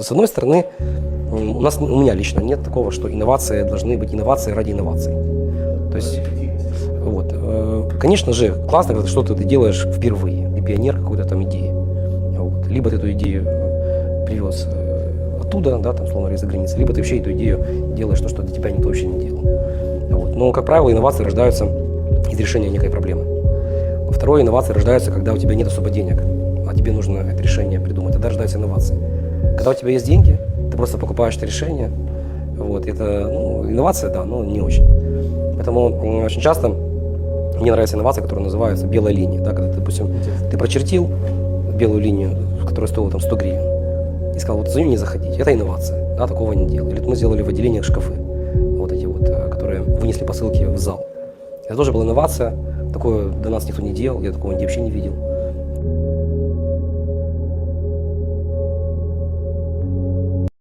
С одной стороны, у нас, у меня лично нет такого, что инновации должны быть инновации ради инноваций. То есть, вот, э, конечно же, классно, когда что-то ты делаешь впервые, и пионер какой-то там идеи. Вот. Либо ты эту идею э, привез э, оттуда, да, там, словно из-за границы, либо ты вообще эту идею делаешь, то, что до тебя никто вообще не делал. Вот. Но, как правило, инновации рождаются из решения некой проблемы. Второе, инновации рождаются, когда у тебя нет особо денег, а тебе нужно это решение придумать. Тогда рождаются инновации. Когда у тебя есть деньги, ты просто покупаешь это решение. Вот, это ну, инновация, да, но не очень. Поэтому очень часто мне нравятся инновации, которые называются белая линия. Да, когда, допустим, ты прочертил белую линию, которая стоила там 100 гривен, и сказал, вот за нее не заходить. Это инновация. Да, такого не делали. Или мы сделали в отделениях шкафы, вот эти вот, э, которые вынесли посылки в зал. Это тоже была инновация. Такое до нас никто не делал, я такого вообще не видел.